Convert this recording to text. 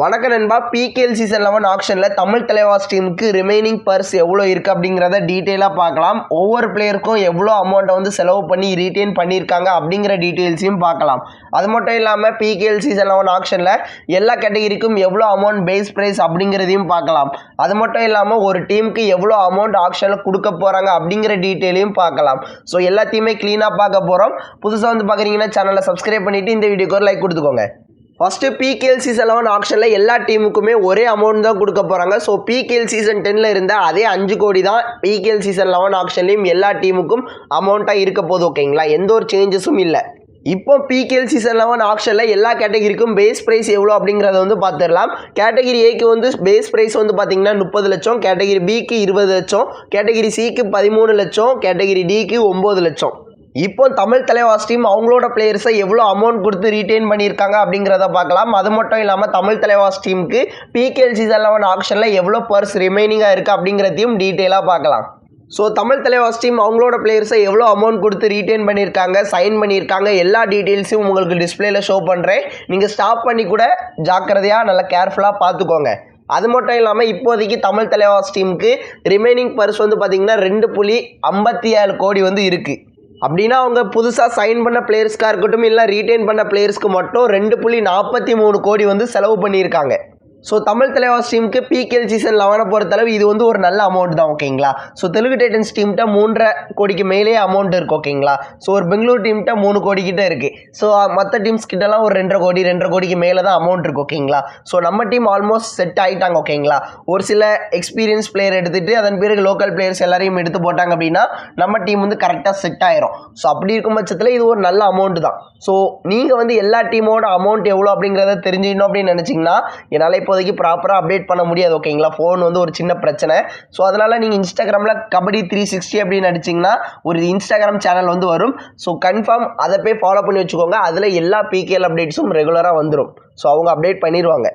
வணக்கம் நண்பா. PKL season eleven ஆக்ஷனில் தமிழ் தலைவாஸ் டீமுக்கு ரிமைனிங் பர்ஸ் எவ்வளோ இருக்குது அப்படிங்கிறத டீட்டெயிலாக பார்க்கலாம். ஒவ்வொரு பிளேயருக்கும் எவ்வளோ அமௌண்ட்டை வந்து செலவு பண்ணி ரீட்டைன் பண்ணியிருக்காங்க அப்படிங்கிற டீட்டெயில்ஸையும் பார்க்கலாம். அது மட்டும் இல்லாமல் பிகேஎல் சீசன் லெவன் ஆக்ஷனில் எல்லா கேட்டகிரிக்கும் எவ்வளோ அமௌண்ட் பேஸ் ப்ரைஸ் அப்படிங்கிறதையும் பார்க்கலாம். அது மட்டும் இல்லாமல் ஒரு டீமுக்கு எவ்வளோ அமௌண்ட் ஆக்ஷனில் கொடுக்க போகிறாங்க அப்படிங்கிற டீட்டெயிலையும் பார்க்கலாம். ஸோ எல்லாத்தையுமே க்ளீனாக பார்க்க போகிறோம் புதுசாக வந்து பார்க்குறீங்கன்னா சேனலை சப்ஸ்கிரைப் பண்ணிவிட்டு இந்த வீடியோக்கு ஒரு லைக் கொடுத்துக்கோங்க. ஃபஸ்ட்டு பிகேஎல் சீசன் லெவன் ஆக்ஷனில் எல்லா டீமுக்குமே ஒரே அமௌண்ட் தான் கொடுக்க போகிறாங்க ஸோ பிகேஎல் சீசன் டென்னில் இருந்த அதே அஞ்சு கோடி தான் பிகேஎல் சீசன் லெவன் ஆக்ஷன்லேயும் எல்லா டீமுக்கும் அமௌண்ட்டாக இருக்க போகுது ஓகேங்களா எந்த ஒரு சேஞ்சஸும் இல்லை. இப்போ பிகேஎல் சீசன் லெவன் ஆக்ஷனில் எல்லா கேட்டகிரிக்கும் பேஸ் ப்ரைஸ் எவ்வளோ அப்படிங்கிறத வந்து பார்த்துடலாம் கேட்டகிரி ஏக்கு வந்து பேஸ் ப்ரைஸ் வந்து பார்த்தீங்கன்னா முப்பது லட்சம். கேட்டகிரி பிக்கு இருபது லட்சம். கேட்டகிரி சிக்கு பதிமூணு லட்சம். கேட்டகிரி டிக்கு ஒம்பது லட்சம். இப்போ தமிழ் தலைவாஸ் டீம் அவங்களோட பிளேயர்ஸை எவ்வளோ அமௌண்ட் கொடுத்து ரீட்டைன் பண்ணியிருக்காங்க அப்படிங்கிறத பார்க்கலாம். அது மட்டும் இல்லாமல் தமிழ் தலைவாஸ் டீமுக்கு பிகேஎல் சீசன் லெவன் ஆக்ஷனில் எவ்வளோ பர்ஸ் ரிமைனிங்காக இருக்குது அப்படிங்கிறதையும் டீட்டெயிலாக பார்க்கலாம். ஸோ தமிழ் தலைவாஸ் டீம் அவங்களோட பிளேயர்ஸை எவ்வளோ அமௌண்ட் கொடுத்து ரீட்டைன் பண்ணியிருக்காங்க சைன் பண்ணியிருக்காங்க எல்லா டீட்டெயில்ஸையும் உங்களுக்கு டிஸ்பிளேல ஷோ பண்ணுறேன் நீங்கள் ஸ்டாப் பண்ணி கூட ஜாக்கிரதையாக நல்லா கேர்ஃபுல்லாக பார்த்துக்கோங்க. அது மட்டும் இல்லாமல் இப்போதைக்கு தமிழ் தலைவாஸ் டீமுக்கு ரிமைனிங் பர்ஸ் வந்து பார்த்திங்கன்னா ரெண்டு புள்ளி ஐம்பத்தி ஏழு கோடி வந்து இருக்குது அப்படின்னா அவங்க புதுசாக சைன் பண்ண பிளேயர்ஸ்க்காக இருக்கட்டும் இல்லை ரீட்டைன் பண்ண பிளேயர்ஸ்க்கு மட்டும் ரெண்டு புள்ளி நாற்பத்தி மூணு கோடி வந்து செலவு பண்ணியிருக்காங்க. ஸோ தமிழ் தலைவாஸ் டீமுக்கு பிகேஎல் சீசன் லெவனை பொறுத்தளவு இது வந்து ஒரு நல்ல அமௌண்ட் தான் ஓகேங்களா ஸோ தெலுங்கு டைட்டன்ஸ் டீம்கிட்ட மூன்றரை கோடிக்கு மேலே அமௌண்ட் இருக்குது ஓகேங்களா ஸோ ஒரு பெங்களூர் டீம்கிட்ட மூணு கோடி கிட்ட இருக்குது ஸோ மற்ற டீம்ஸ் கிட்டலாம் ஒரு ரெண்டரை கோடி ரெண்டரை கோடிக்கு மேலே தான் அமௌண்ட் இருக்குது ஓகேங்களா ஸோ நம்ம டீம் ஆல்மோஸ்ட் செட் ஆகிட்டாங்க ஓகேங்களா ஒரு சில எக்ஸ்பீரியன்ஸ் பிளேயர் எடுத்துகிட்டு அதன் பிறகு லோக்கல் பிளேயர்ஸ் எல்லாரையும் எடுத்து போட்டாங்க அப்படின்னா நம்ம டீம் வந்து கரெக்டாக செட் ஆயிரும். ஸோ அப்படி இருக்கும் பட்சத்தில் இது ஒரு நல்ல அமௌண்ட் தான். ஸோ நீங்கள் வந்து எல்லா டீமோட அமௌண்ட் எவ்வளோ அப்படிங்கிறத தெரிஞ்சுக்கணும் அப்படின்னு நினச்சிங்கன்னா என்னால் இப்போ இப்போதைக்கு ப்ராப்பராக அப்டேட் பண்ண முடியாது ஓகேங்களா ஃபோன் வந்து ஒரு சின்ன பிரச்சனை. ஸோ அதனால் நீங்கள் இன்ஸ்டாகிராமில் கபடி த்ரீ சிக்ஸ்டி அப்படின்னு அடிச்சிங்கன்னா ஒரு இன்ஸ்டாகிராம் சேனல் வந்து வரும். ஸோ கன்ஃபார்ம் அதை போய் ஃபாலோ பண்ணி வச்சுக்கோங்க. அதில் எல்லா பிகேஎல் அப்டேட்ஸும் ரெகுலராக வந்துடும் ஸோ அவங்க அப்டேட் பண்ணிடுவாங்க